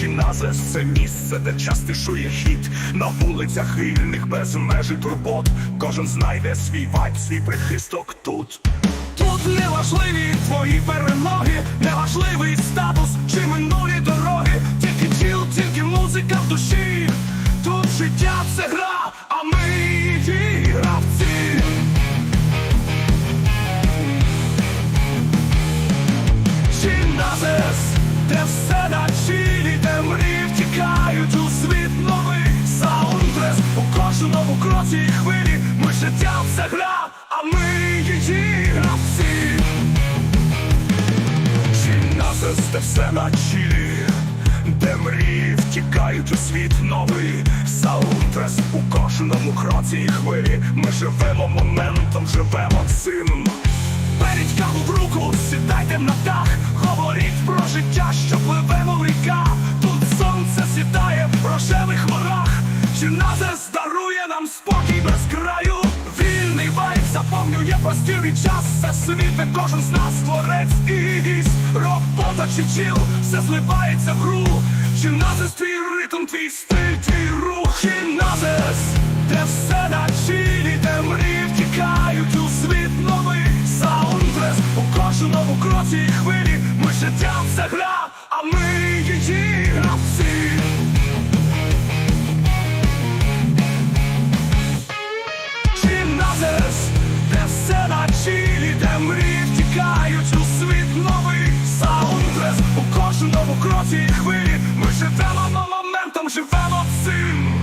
Чиназес – це місце, де частішує хід. На вулицях вільних без межі турбот. Кожен знайде свій вайб, свій прихисток тут. Тут не важливі твої перемоги, не важливий статус чи минулі дороги, тільки тіл, тільки музика в душі. Тут життя це гра, це гра, а ми її гравці. Чиназес, де все на чилі, де мрії втікають у світ новий Саундтрес у кожному кроці і хвилі. Ми живемо моментом, живемо цим. Беріть каву в руку, сідайте на дах, говоріть про життя, що пливе в ріка. Тут сонце сідає в рожевих ворах, Чиназес дарує нам спокій заповнює простір і час. Це світ, де кожен з нас творець і гість. Робота чи чіл, все зливається в гру. Чиназес твій ритм, твій стиль, твій рух. Чиназес, де все на чилі, де мрії втікають у світ новий Саундтрес у кожному кроці і хвилі. Ми життя це гра, кожному кроці і хвилі. Ми живемо моментом, живемо цим.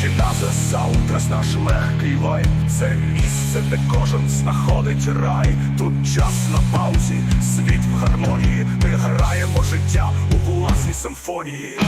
Чиназес саундтрес наш легкий вайб Це місце, де кожен знаходить рай Тут час на паузі, світ в гармонії Ми граємо життя у власній симфонії